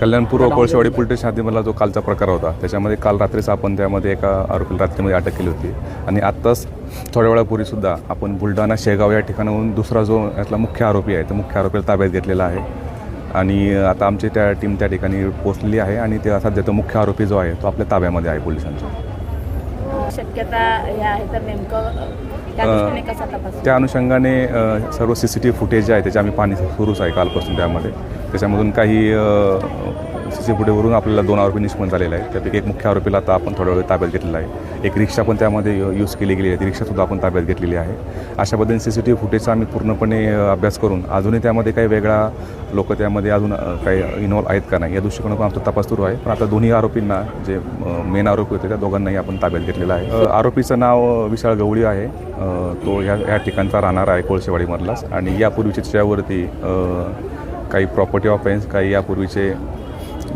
कल्याणपूर्व Kolshewadi police station जो कालचा प्रकार होता त्याच्यामध्ये काल रात्रीच आपण त्यामध्ये एका आरोपीला रात्रीमध्ये अटक केली होती. आणि आत्ताच थोड्या वेळापूर्वीसुद्धा आपण बुलढाणा शेगाव या ठिकाणाहून दुसरा जो यातला मुख्य आरोपी आहे तो मुख्य आरोपीला ताब्यात घेतलेला आहे. आणि आता आमची त्या टीम त्या ठिकाणी पोहोचलेली आहे आणि ते सध्या तो मुख्य आरोपी जो आहे तो आपल्या ताब्यामध्ये आहे पोलिसांचा. शक्यता हे आहे तर नेमकं त्या अनुषंगाने सर्व C C T V footage जे आहे त्याचे आम्ही पाहणी सुरूच आहे कालपासून त्यामध्ये. त्याच्यामधून काही सी सी फुटेजवरून आपल्याला दोन आरोपी निष्पन्न झालेले आहेत. त्यापैकी एक मुख्य आरोपीला आता आपण थोड्या वेळ ताब्यात घेतलेला आहे. एक रिक्षा पण त्यामध्ये यूज केली गेली आहे. ती रिक्षासुद्धा आपण ताब्यात घेतलेली आहे. अशा पद्धतीने सी सी टी व्ही फुटेजचा आम्ही पूर्णपणे अभ्यास करून अजूनही त्यामध्ये काही वेगळा लोक त्यामध्ये अजून काही इन्व्हॉल्व आहेत का नाही या दृष्टिकोनातून आमचा तपास सुरू आहे. पण आता दोन्ही आरोपींना जे मेन आरोपी होते त्या दोघांनाही आपण ताब्यात घेतलेला आहे. आरोपीचं नाव विशाळ गवळी आहे. तो ह्या ह्या ठिकाणचा राहणार आहे कोळशेवाडीमधलाच. आणि यापूर्वीचे त्याच्यावरती काही प्रॉपर्टी ऑफेन्स काही यापूर्वीचे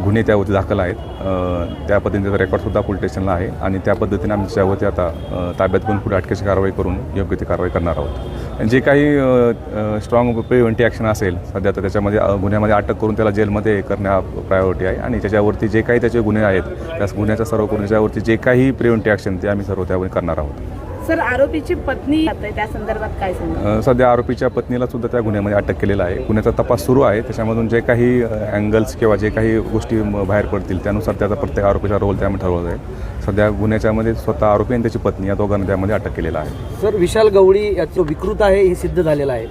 गुन्हे त्यावरती दाखल आहेत. त्या त्या पद्धतीचा रेकॉर्डसुद्धा पोलीस स्टेशनला आहे आणि त्या पद्धतीने आम्ही त्यावरती आता ताब्यात घेऊन पुढे अटकेची कारवाई करून योग्य ती कारवाई करणार आहोत. आणि जे काही स्ट्रॉंग प्रिव्हेंटिव्ह ॲक्शन असेल सध्या तर त्याच्यामध्ये गुन्ह्यामध्ये अटक करून त्याला जेलमध्ये करणे हा प्रायोरिटी आहे आणि त्याच्यावरती जे काही त्याचे गुन्हे आहेत त्या गुन्ह्याचा सर्व करून त्याच्यावरती जे काही प्रिव्हेंटिव्ह ॲक्शन ते आम्ही सर्व त्यावर करणार आहोत. सर आरोपीची पत्नी आहे, त्या संदर्भात काय सध्या आरोपीच्या पत्नीला सुद्धा त्या गुन्ह्यामध्ये अटक केलेला आहे. गुन्ह्याचा तपास सुरू आहे. त्याच्यामधून जे काही अँगल्स किंवा जे काही गोष्टी बाहेर पडतील त्यानुसार त्याचा प्रत्येक आरोपीचा रोल त्यामध्ये ठरवला आहे सध्या गुन्ह्याच्यामध्ये स्वतः आरोपी आणि त्याची पत्नी या दोघांना त्यामध्ये अटक केलेला आहे. सर विशाल गवळी याचं विकृत आहे हे सिद्ध झालेलं आहे.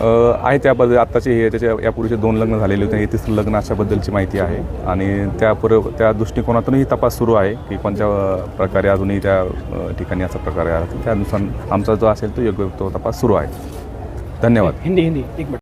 आहे त्याबद्दल आत्ताचे हे त्याच्या यापूर्वीचे दोन लग्न झालेले होते. हे तिसरं लग्न अशाबद्दलची माहिती आहे. आणि त्या पुर त्या दृष्टिकोनातूनही तपास सुरू आहे की कोणत्या प्रकारे अजूनही त्या ठिकाणी असा प्रकार आहे. त्यानुसार आमचा जो असेल तो योग्य तो तपास सुरू आहे. धन्यवाद. हिंदी हिंदी. एक मिनिट.